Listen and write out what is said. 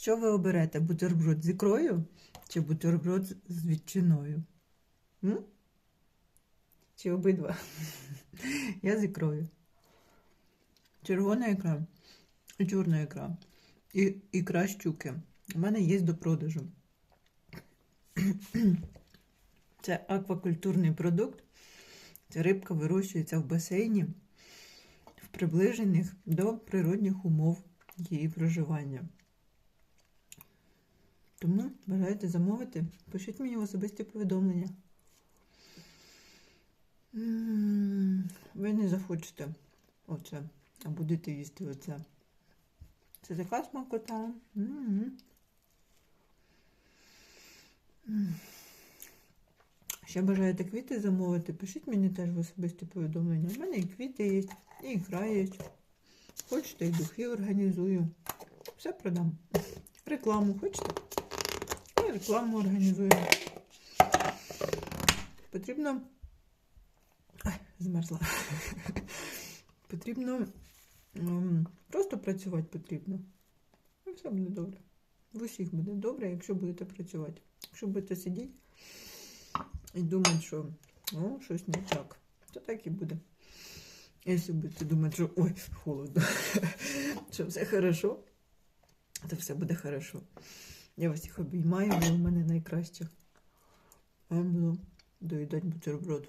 Що ви оберете? Бутерброд з ікрою чи бутерброд з- ветчиною? М? Чи обидва? Я з ікрою. Червона ікра і чорна ікра. І ікра щуки. У мене є до продажу. Це аквакультурний продукт. Ця рибка вирощується в басейні в приближених до природних умов її проживання. Тому бажаєте замовити, пишіть мені особисті повідомлення. Ви не захочете оце, а будете їсти оце. Це така смакота. М. Ще бажаєте квіти замовити, пишіть мені теж в особисті повідомлення. У мене і квіти є, і ікра є. Хочете, і духи організую. Все продам. Рекламу хочете? Рекламу організую. Потрібно. Ай, змерзла. Потрібно ем, просто працювати потрібно. І все буде добре. В усіх буде добре, якщо будете працювати. Якщо будете сидіти і думати, що о, щось не так, то так і буде. Якщо будете думати, що ой, холодно, що все хорошо, то все буде хорошо. Я вас всіх обіймаю, ви у мене найкраще. Я буду доїдати бутерброд.